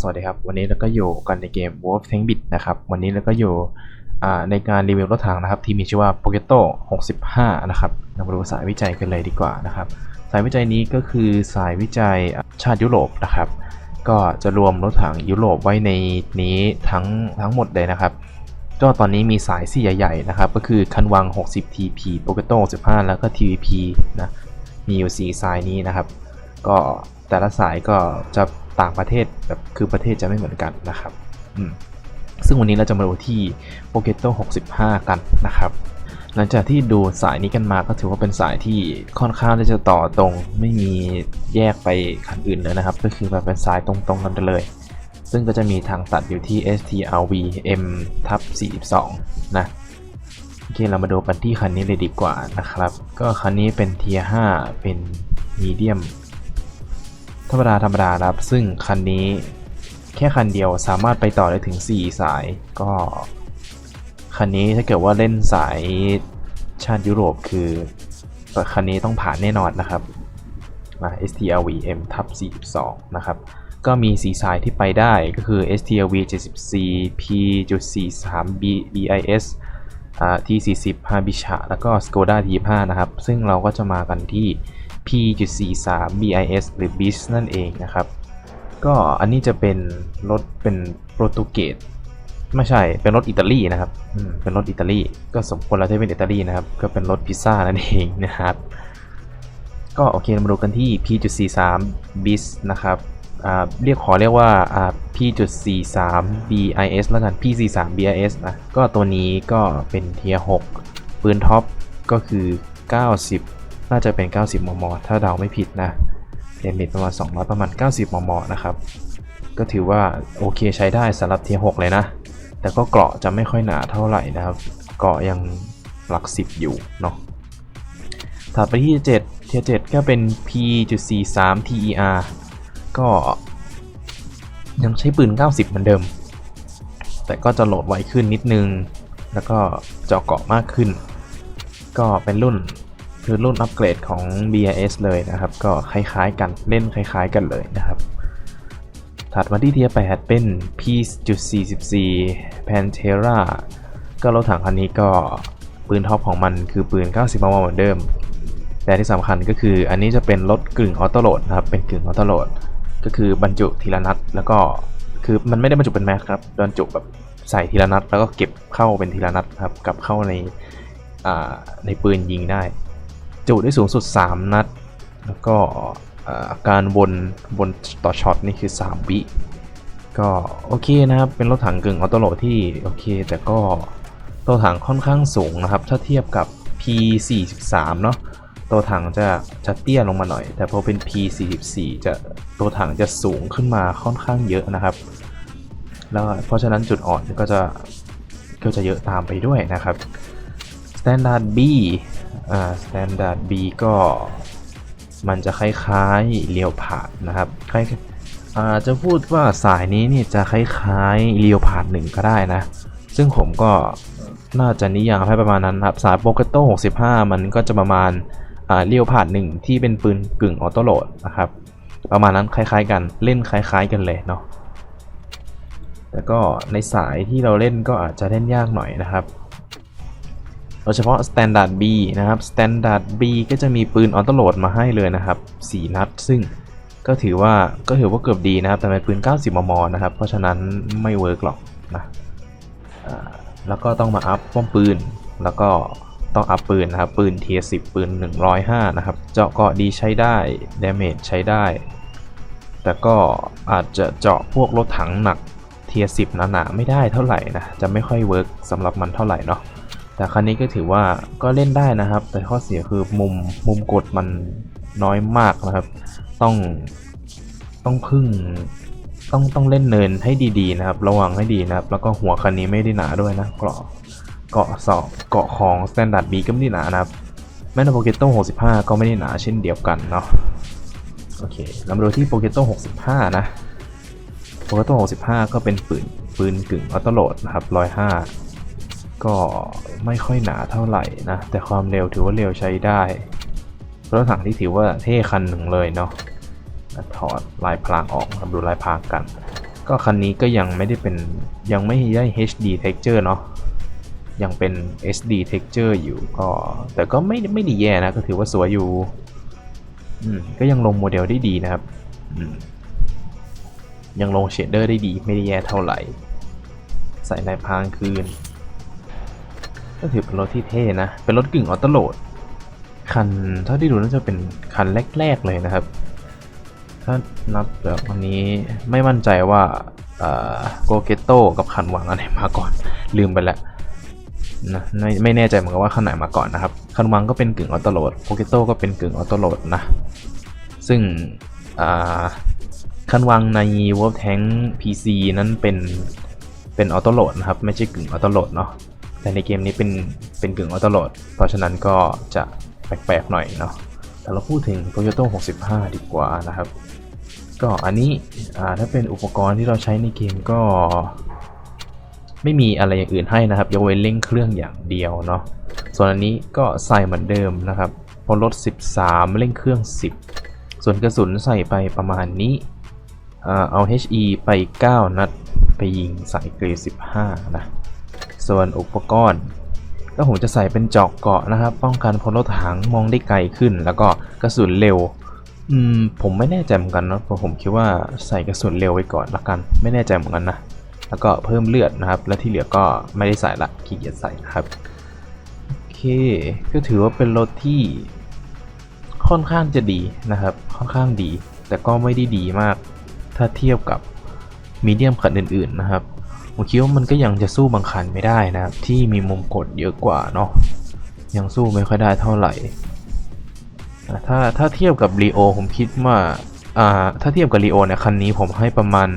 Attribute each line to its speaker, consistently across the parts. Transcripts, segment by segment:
Speaker 1: สวัสดีครับ วันนี้เราก็อยู่กันในเกม Wolf Tank Bit นะครับ วันนี้เราก็อยู่ในการรีวิวรถถังนะครับ ที่มีชื่อว่า Poketo 65 นะครับเรามาดูสายวิจัยกันเลยดีกว่านะครับ สายวิจัยนี้ก็คือสายวิจัยชาติยุโรปนะครับ ก็จะรวมรถถังยุโรปไว้ในนี้ทั้งทั้งหมดเลยนะครับ ก็ตอนนี้มีสายสี่ใหญ่ๆนะครับ ก็คือคันวัง 60 TP Poketo 65แล้วก็ TVP นะ มีอยู่4สายนี้นะครับ ก็แต่ละสายก็จะ ต่างประเทศแบบคือประเทศจะไม่เหมือนกันนะครับซึ่งวันนี้เราจะมาดูที่ Poketo 65 กันนะครับ หลังจากที่ดูสายนี้กันมาก็ถือว่าเป็นสายที่ค่อนข้างที่จะต่อตรง ไม่มีแยกไปคันอื่นเลยนะครับ ก็คือแบบเป็นสายตรงๆกันไปเลย ซึ่งก็จะมีทางตัดอยู่ที่ STRV M ทับ42 นะโอเคเรามาดูกันที่คันนี้เลยดีกว่านะครับ ก็คันนี้เป็นเทีย5เป็นมีเดียม ธรรมดาธรรมดาครับ ซึ่งคันนี้แค่คันเดียวสามารถไปต่อได้ถึง 4 สายก็ คันนี้ถ้าเกิดว่าเล่นสายชาติยุโรปคือคันนี้ต้องผ่านแน่นอนนะครับมา STLV M ทับ42 นะครับ ก็มีสีสายที่ไปได้ก็คือ STLV 74 P.43 B BIS อ่า T40 ฮาบิชะแล้วก็ Skoda T5 นะครับ ซึ่งเราก็จะมากันที่ P.43 BIS หรือ BIS นั่นเองนะครับ ก็อันนี้จะเป็นรถเป็นโปรตุเกสไม่ใช่เป็นรถอิตาลีนะครับเป็นรถอิตาลีก็สมควรแล้วที่เป็นอิตาลีนะครับ ก็เป็นรถพิซซ่านั่นเองนะครับ ก็โอเคมาดูกันที่ P.43 BIS นะครับเรียกขอเรียกว่าอ่า P.43 BIS แล้วกัน P43 BIS นะก็ตัวนี้ก็เป็นเทียร์6ปืนท็อปก็คือ 90 น่าจะเป็น 90 มม ถ้าเดาไม่ผิดนะเดเมจประมาณ 200 ประมาณ 90 มม นะครับ ก็ถือว่าโอเคใช้ได้สำหรับเทียร์6เลยนะ แต่ก็เกราะจะไม่ค่อยหนาเท่าไหร่นะครับ เกราะยังหลัก 10 อยู่เนาะ ถัดไปที่ 7 เทียร์7ก็เป็น P.43 TER ก็ยังใช้ปืน 90 เหมือนเดิม แต่ก็จะโหลดไวขึ้นนิดนึง แล้วก็เจาะเกาะมากขึ้น ก็เป็นรุ่น คือรุ่นอัปเกรดของ BIS เลยนะครับ ก็คล้ายๆกันเล่นคล้ายๆกันเลยนะครับ ถัดมาที่เทียร์8เป็น P.44 Pantera ก็รถถังคันนี้ก็ปืนท็อปของมันคือปืน 90มมเหมือนเดิม แต่ที่สำคัญก็คืออันนี้จะเป็นรถกึ่งออโต้โหลดนะครับ เป็นกึ่งออโต้โหลด ก็คือบรรจุทีละนัด แล้วก็คือมันไม่ได้บรรจุเป็นแม็กครับบรรจุแบบใส่ทีละนัด แล้วก็เก็บเข้าเป็นทีละนัดครับกลับเข้าในในปืนยิงได้ จุได้สูงสุด 3 นัด แล้วก็การวนวนต่อช็อตนี่คือ 3 วิก็โอเคนะครับ เป็นรถถังกึ่งออโตโหลดที่โอเค แต่ก็ตัวถังค่อนข้างสูงนะครับ ถ้าเทียบกับ P43 เนาะตัวถังจะจะเตี้ยลงมาหน่อย แต่พอเป็น P44 จะตัวถังจะสูงขึ้นมาค่อนข้างเยอะนะครับ แล้วเพราะฉะนั้นจุดอ่อนก็จะก็จะเยอะตามไปด้วยนะครับ Standard B อ่า Standard B ก็มันจะคล้ายๆเลียวผาดนะครับคล้ายอ่าจะพูดว่าสายนี้เนี่ยจะคล้ายๆเลียวผาดหนึ่งก็ได้นะ ซึ่งผมก็น่าจะนิยามให้ประมาณนั้นครับสายโปเกโต้65 มันก็จะประมาณอ่าเรียวผานหนึ่งที่เป็นปืนกึ่งออโต้โหลดนะครับประมาณนั้นคล้ายๆกันเล่นคล้าย ๆ กันเลยเนาะแต่ก็ในสายที่เราเล่นก็อาจจะเล่นยากหน่อยนะครับ โดยเฉพาะ Standard B นะครับ Standard B ก็จะมีปืนออโต้โหลดมาให้เลยนะครับ4นัด ซึ่งก็ถือว่าก็ถือว่าเกือบดีนะครับ แต่เป็นปืน 90 มม นะครับ เพราะฉะนั้นไม่เวิร์กหรอกนะแล้วก็ต้องมาอัพป้อมปืน แล้วก็ต้องอัพปืนนะครับ ปืนเทียสิปืน 105 นะครับ เจาะเกาะดีใช้ได้ดาเมจใช้ได้ แต่ก็อาจจะเจาะพวกรถถังหนักเทียสิหนาๆไม่ได้เท่าไหร่นะ จะไม่ค่อยเวิร์กสำหรับมันเท่าไหร่เนาะ แต่คันนี้ก็ถือว่าก็เล่นได้นะครับ แต่ข้อเสียคือมุมมุมกดมันน้อยมากนะครับ ต้องต้องพึ่งต้องต้องเล่นเนินให้ดีๆนะครับ ระวังให้ดีนะครับ แล้วก็หัวคันนี้ไม่ได้หนาด้วยนะเกาะเกาะสอบเกาะของ Standard B ก็ไม่ได้หนานะครับแม้แต่ Poketo 65 ก็ไม่ได้หนาเช่นเดียวกันเนาะโอเคเรามาดูที่ Poketo 65 นะ Poketo 65 ก็เป็นปืนปืนกึ่งออโต้โหลดนะครับ105 ก็ไม่ค่อยหนาเท่าไหร่นะ แต่ความเร็วถือว่าเร็วใช้ได้รถถังที่ถือว่าเท่คันหนึ่งเลยเนาะถอดลายพรางออกมาดูลายพรางกัน ก็คันนี้ก็ยังไม่ได้เป็นยังไม่ได้ HD texture เนาะยังเป็น SD texture อยู่ก็แต่ก็ไม่ไม่ดีแย่นะ ก็ถือว่าสวยอยู่ก็ยังลงโมเดลได้ดีนะครับยังลงเชดเดอร์ได้ดีไม่ได้แย่เท่าไหร่ ใส่ในพรางคืน ก็ถือเป็นรถที่เท่นะ เป็นรถกึ่งออโต้โหลด คันเท่าที่ดูน่าจะเป็นคันแรก ๆ เลยนะครับ ถ้านับแบบวันนี้ไม่มั่นใจว่าโกเกโต้กับคันวังอันไหนมาก่อน ลืมไปแล้วนะไม่ไม่แน่ใจเหมือนกันว่าคันไหนมาก่อนนะครับ คันวังก็เป็นกึ่งออโต้โหลดโกเกโต้ก็เป็นกึ่งออโต้โหลดนะ ซึ่งคันวังใน Wolf Tank PC นั้นเป็นเป็นออโต้โหลดนะครับ ไม่ใช่กึ่งออโต้โหลดเนาะ แต่ในเกมนี้เป็นเป็นกึ่งออโต้โหลด เพราะฉะนั้นก็จะแปลกๆหน่อยเนาะแต่เราพูดถึง Toyota 65 ดีกว่านะครับ ก็อันนี้ถ้าเป็นอุปกรณ์ที่เราใช้ในเกมก็ ไม่มีอะไรอย่างอื่นให้นะครับยกเว้นเร่งเครื่องอย่างเดียวเนาะส่วนอันนี้ก็ใส่เหมือนเดิมนะครับพอลด 13 เร่งเครื่อง 10 ส่วนกระสุนใส่ไปประมาณนี้อ่าเอา HE ไป 9 นัด ไปยิงใส่เกรด15 นะ ส่วนอุปกรณ์ ก็ผมจะใส่เป็นจอกเกาะนะครับ ป้องกันพลรถถังมองได้ไกลขึ้น แล้วก็กระสุนเร็ว อืมผมไม่แน่ใจเหมือนกันนะเพราะผมคิดว่าใส่กระสุนเร็วไว้ก่อนละกัน ไม่แน่ใจเหมือนกันนะแล้วก็เพิ่มเลือดนะครับ และที่เหลือก็ไม่ได้ใส่ละขี้เกียจใส่นะครับโอเค ก็ถือว่าเป็นรถที่ค่อนข้างจะดีนะครับ ค่อนข้างดี แต่ก็ไม่ได้ดีมาก ถ้าเทียบกับมีเดียมคันอื่นๆนะครับ ผมคิดว่ามันก็ยังจะสู้บางคันไม่ได้นะครับ ที่มีมุมกดเยอะกว่าเนาะยังสู้ไม่ค่อยได้เท่าไหร่ถ้าถ้าเทียบกับรีโอผมคิดว่าอ่าถ้าเทียบกับรีโอเนี่ยคันนี้ผมให้ประมาณ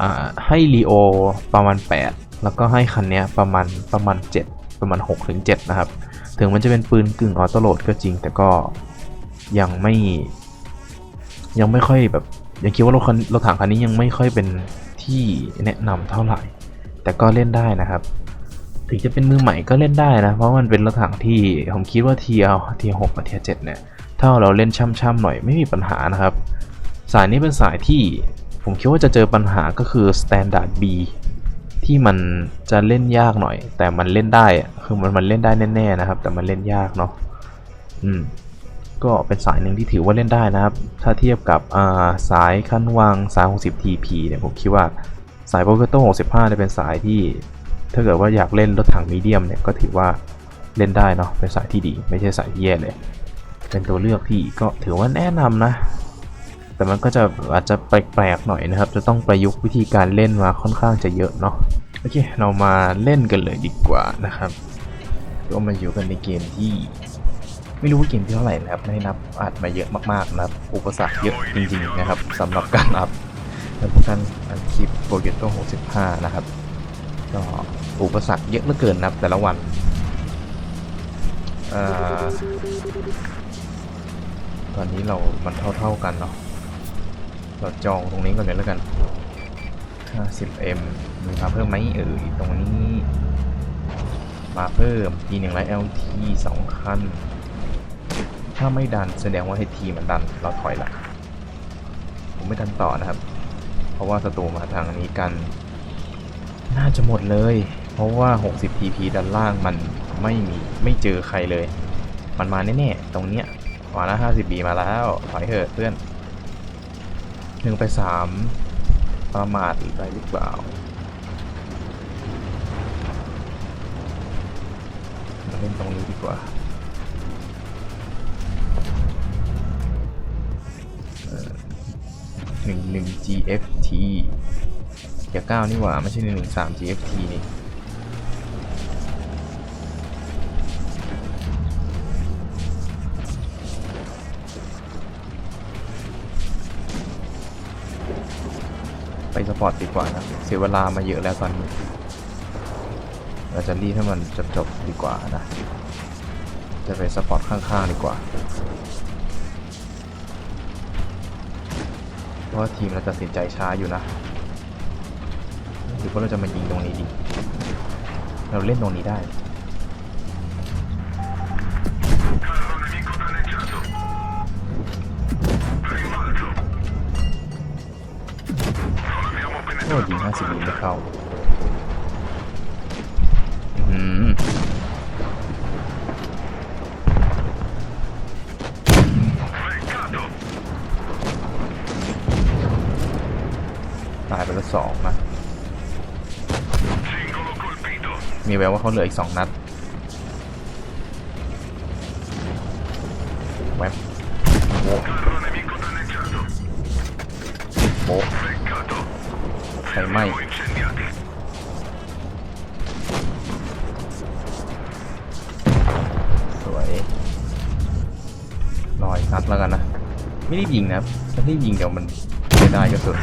Speaker 1: อ่าให้รีโอประมาณ 8 แล้วก็ให้คันนี้ประมาณประมาณ 7 ประมาณ6ถึง7นะครับ ถึงมันจะเป็นปืนกึ่งออโต้โหลดก็จริง แต่ก็ยังไม่ยังไม่ค่อยแบบยังคิดว่ารถคันรถถังคันนี้ยังไม่ค่อยเป็น ที่แนะนำเท่าไหร่ แต่ก็เล่นได้นะครับ ถึงจะเป็นมือใหม่ก็เล่นได้นะ เพราะมันเป็นรถถังที่ผมคิดว่าเทียเทียหกกับเทียเจ็ดเนี่ยถ้าเราเล่นช่ำๆหน่อยไม่มีปัญหานะครับ สายนี้เป็นสายที่ผมคิดว่าจะเจอปัญหาก็คือ Standard B ที่มันจะเล่นยากหน่อย แต่มันเล่นได้คือมันมันเล่นได้แน่ๆนะครับ แต่มันเล่นยากเนาะอืม ก็เป็นสายหนึ่งที่ถือว่าเล่นได้นะครับ ถ้าเทียบกับอ่าสายคันวางสาย 60 TP เนี่ยผมคิดว่าสายโปเกโต้65เนี่ยเป็นสายที่ถ้าเกิดว่าอยากเล่นรถถังมีเดียมเนี่ยก็ถือว่าเล่นได้เนาะเป็นสายที่ดี ไม่ใช่สายที่แย่เลย เป็นตัวเลือกที่ก็ถือว่าแนะนำนะ แต่มันก็จะอาจจะแปลกๆหน่อยนะครับ จะต้องประยุกต์วิธีการเล่นมาค่อนข้างจะเยอะเนาะโอเค เรามาเล่นกันเลยดีกว่านะครับก็มาอยู่กันในเกมที่ ไม่รู้ว่าเกมที่เท่าไหร่นะครับไม่ได้นับอัดมาเยอะมากๆนะครับ อุปสรรคเยอะจริงๆนะครับสำหรับการอัพแล้วพวกกันอัดคลิปโปรเจกตโต้65 นะครับ ก็อุปสรรคเยอะเหลือเกินนะครับแต่ละวันอตอนนี้เรามันเท่าๆกันเนาะเราจองตรงนี้ก่อนเลยแล้วกัน 50m มีมาเพิ่มไหมเอ่ยตรงนี้ มาเพิ่ม T 1 0 0 LT 2 คัน ถ้าไม่ดันแสดงว่าให้ทีมันดันเราถอยละผมไม่ดันต่อนะครับ เพราะว่าศัตรูมาทางนี้กัน น่าจะหมดเลย เพราะว่า 60 TP ด้านล่างมันไม่มีไม่เจอใครเลย มันมาแน่ๆตรงเนี้ยมาแล้ว 50B มาแล้วถอยเถอะเพื่อนหนึ่งไปสามประมาทอไรหรือเปล่ามาเล่นตรงนี้ดีกว่า หนึ่งหนึ่ง GFT อย่าก้าวนี่หว่า ไม่ใช่หนึ่งหนึ่งสาม GFT นี่ไปสปอร์ตดีกว่านะ เสียเวลามาเยอะแล้วตอนนี้ เราจะรีบให้มันจบๆดีกว่านะ จะไปสปอร์ตข้างๆดีกว่า เพราะว่าทีมเราตัดสินใจช้าอยู่นะหรือว่าเราจะมายิงตรงนี้ดี เราเล่นตรงนี้ได้โอ้ยิงห้าสิบยิงไม่เข้า สองนะมีแววว่าเขาเหลืออีกสองนัดแวบโบะโบะไฟไหม้สวยรออีกนัดแล้วกันนะ ไม่ได้ยิงนะถ้าที่ยิงเดี๋ยวมันไม่ได้ก็สุด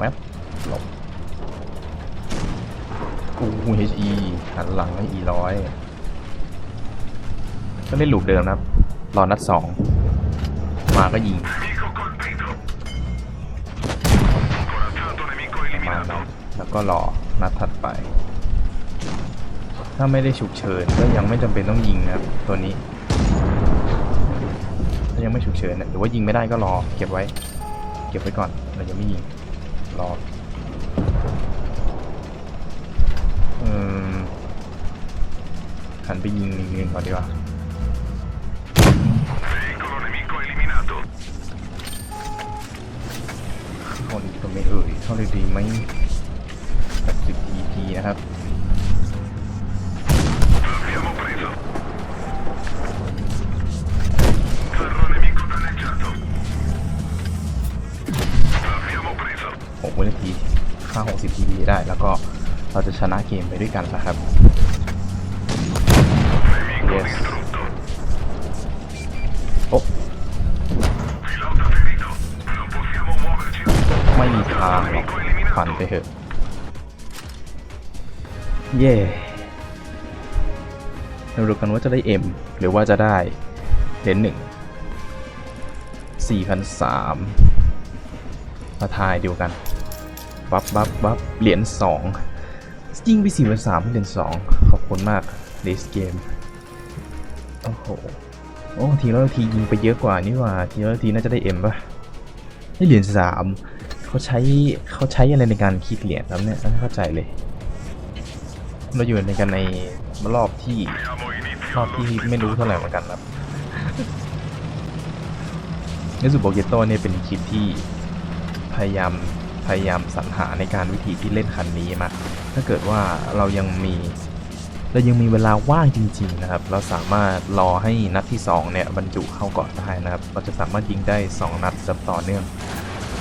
Speaker 1: แวบหลบกู HE หันหลังให้ E ร้อยก็เล่นลูปเดิมนะครับรอนัดสองมาก็ยิงมาณนั้นแล้วก็รอนัดถัดไป ถ้าไม่ได้ฉุกเฉินก็ยังไม่จำเป็นต้องยิงนะครับตัวนี้ถ้ายังไม่ฉุกเฉินหรือว่ายิงไม่ได้ก็รอเก็บไว้ เก็บไว้ก่อนเราจะไม่ยิง รออืม หันไปยิงลิงนึงก่อนดีกว่าคนก็ไม่เอ่ยเท่าเลยดีไหมกับสิบ EP นะครับ ได้ แล้วก็เราจะชนะเกมไปด้วยกันนะครับ yes โอ้ไม่มีทางหรอกฝันไปเถอะ เย่เราดูกันว่าจะได้ M หรือว่าจะได้เหรียญหนึ่ง4,003มาทายดูกัน บัฟบัฟบัฟเหรียญสองยิงไปสี่เป็นสามเหรียญสองขอบคุณมากเดสเกมโอ้โหโอ้ทีละทียิงไปเยอะกว่านี่ว่าทีละทีน่าจะได้เอ็มป่ะได้เหรียญสามเขาใช้เขาใช้อะไรในการคิดเหรียญครับเนี่ยไม่เข้าใจเลย เราอยู่ในกันในรอบที่รอบที่ไม่รู้เท่าไหร่เหมือนกันครับในสุโบเกโตเนี่ยเป็นคลิปที่พยายาม พยายามสรรหาในการวิธีที่เล่นคันนี้มา ถ้าเกิดว่าเรายังมีเรายังมีเวลาว่างจริง ๆ นะครับ เราสามารถรอให้นัดที่2เนี่ยบรรจุเข้าก่อนได้นะครับ เราจะสามารถยิงได้ 2 นัดแบบต่อเนื่อง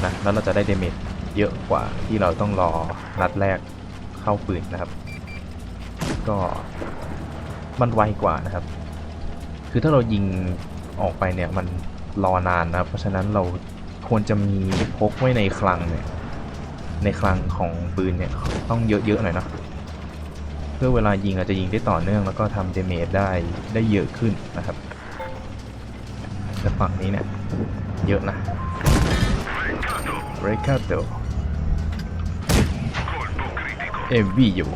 Speaker 1: นะแล้วเราจะได้เดเมจเยอะกว่าที่เราต้องรอนัดแรกเข้าปืนนะครับ ก็มันไวกว่านะครับ คือถ้าเรายิงออกไปเนี่ยมันรอนานนะครับ เพราะฉะนั้นเราควรจะมีพกไว้ในคลังเนี่ย ในคลังของปืนเนี่ยต้องเยอะๆหน่อยนะเพื่อเวลายิงเราจจะยิงได้ต่อเนื่องแล้วก็ทำเดเมจได้ได้เยอะขึ้นนะครับแต่ฝั่งนี้เนี่ยเยอะนะ r e c a d o MV อยู่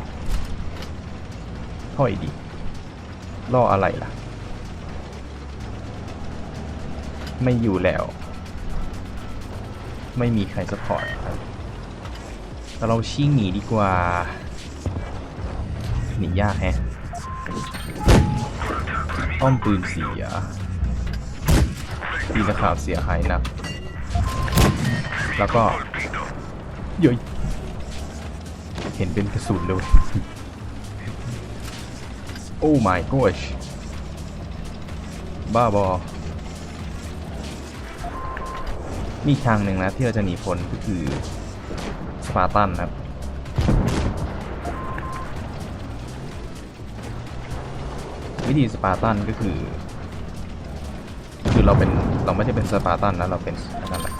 Speaker 1: ท่อยดีล่ออะไรล่ะ ไม่อยู่แล้ว ไม่มีใครสปอร์ตครับ แต่เราชิ่งหนีดีกว่า หนียากแฮะป้อมปืนเสียตีนะข่าวเสียหายนัก แล้วก็เย้ยเห็นเป็นกระสุนเลย โอ้ my gosh บ้าบอ มีทางหนึ่งนะที่เราจะหนีพ้นก็คือ สปาร์ตันครับวิธีสปาร์ตันก็คือ คือเราเป็นเราไม่ได้เป็นสปาร์ตันนะเราเป็นอันนั้นแหละ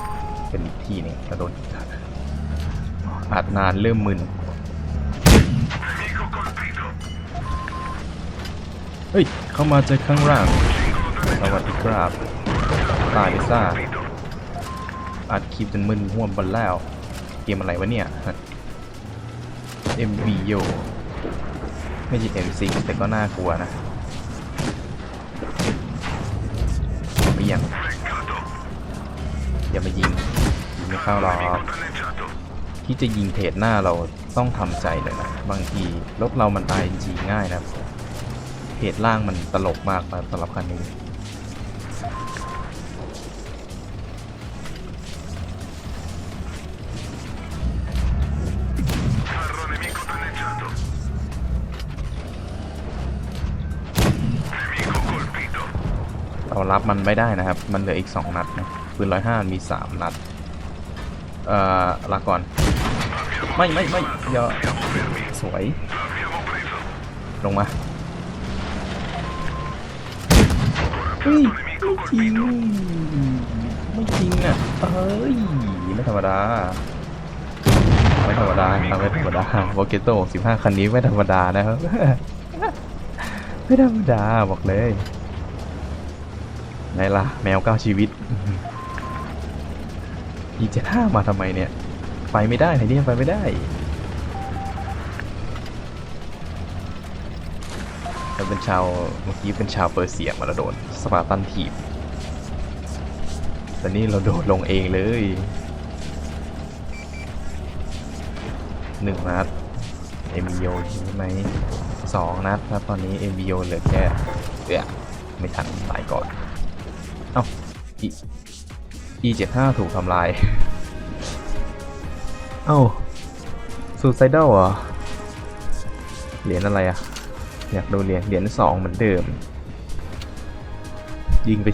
Speaker 1: เป็นอีกที่หนึงกระโดดอาจนานเริ่มมึนเฮ้ย เข้ามาจากข้างล่างสวัสดีครับตายลิซ่าอัดคลิปจนมึนห่วมบนแล้ว เกมอะไรวะเนี่ย MV โยไม่ใช่ M6 แต่ก็น่ากลัวนะไปยังอย่ามายิงยิงไม่เข้าหรอกที่จะยิงเทรดหน้าเราต้องทำใจเลยนะบางทีรถเรามันตายจริงง่ายนะเทรดล่างมันตลกมากนะสำหรับคันนี้ รับมันไม่ได้นะครับ มันเหลืออีก 2 นัดนะปืนร้อยห้ามี 3 นัด เอ่อลาก่อน ไม่ไม่ไม่อย่าสวย ลงมาเฮ้ยไม่จริงไม่จริงอะเฮ้ยไม่ธรรมดาไม่ธรรมดาครับไม่ธรรมดาโบเกโต้15คันนี้ไม่ธรรมดานะครับ ไม่ธรรมดาบอกเลย ไหนล่ะแมวเก้าชีวิตอีเจท่ามาทำไมเนี่ย ไปไม่ได้ไหนเนี่ยไปไม่ได้เราเป็นชาวเมื่อกี้เป็นชาวเปอร์เซียมาเราโดนสปาร์ตันทีบแต่นี่เราโดดลงเองเลยหนึ่งนัดเอ็มบีโอใช่ไหมสองนัดครับตอนนี้เอ็มบีโอเหลือแค่เอือไม่ทันตายก่อน เอ้า E E 7 5ถูกทำลาย เอ้าซูไซเดลเหรอ เหรียญอะไรอะอยากดูเหรียญเหรียญสองเหมือนเดิม ยิงไป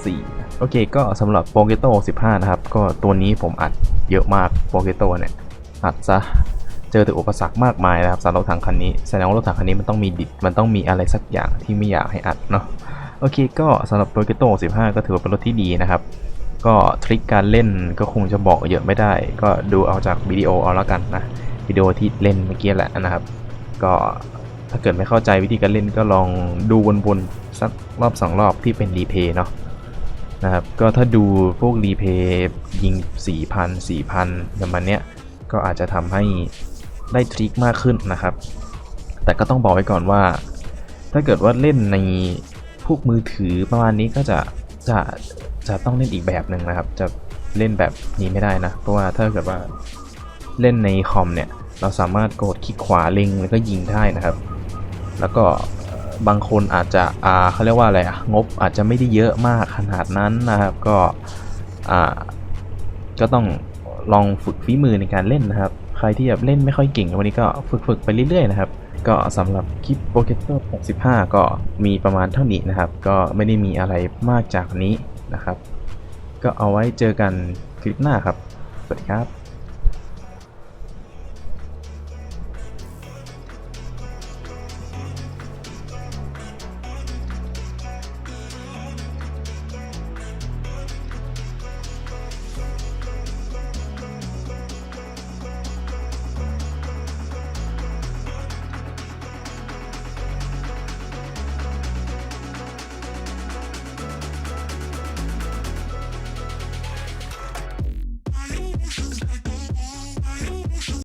Speaker 1: 4,400 โอเค ก็สำหรับโปเกโต15 นะครับ ก็ตัวนี้ผมอัดเยอะมากโปเกโตเนี่ย อัดซะ เจอแต่อุปสรรคมากมายนะครับสำหรับรถถังคันนี้ แสดงว่ารถถังคันนี้มันต้องมีดิบมันต้องมีอะไรสักอย่างที่ไม่อยากให้อัดเนาะ โอเคก็สำหรับ p o เกโต15 ก็ถือว่าเป็นรถที่ดีนะครับ ก็ทริคการเล่นก็คงจะบอกเยอะไม่ได้ ก็ดูเอาจากวิดีโอเอาแล้วกันนะวิดีโอที่เล่นเมื่อกี้แหละนะครับ ก็ถ้าเกิดไม่เข้าใจวิธีการเล่นก็ลองดูวนๆสักรอบสองรอบที่เป็นรีเพย์เนาะนะครับก็ถ้าดูพวกรีเพย์ยิง 4,000 4,000ประมาณเนี้ยก็อาจจะทำให้ได้ทริคมากขึ้นนะครับ แต่ก็ต้องบอกไว้ก่อนว่า ถ้าเกิดว่าเล่นใน วกมือถือประมาณนี้ก็จะจะจะต้องเล่นอีกแบบหนึ่งนะครับ จะเล่นแบบนี้ไม่ได้นะ เพราะว่าถ้าเกิดว่าเล่นในคอมเนี่ย เราสามารถกดคลิกขวาเล็งแล้วก็ยิงได้นะครับ แล้วก็บางคนอาจจะอ่าเขาเรียกว่าอะไรอะงบอาจจะไม่ได้เยอะมากขนาดนั้นนะครับ ก็อ่าก็ต้องลองฝึกฝีมือในการเล่นนะครับ ใครที่แบบเล่นไม่ค่อยเก่งวันนี้ก็ฝึกฝึกไปเรื่อยๆนะครับ ก็สำหรับคลิปโปเกเตอร์65 ก็มีประมาณเท่านี้นะครับ ก็ไม่ได้มีอะไรมากจากนี้นะครับ ก็เอาไว้เจอกันคลิปหน้าครับ สวัสดีครับ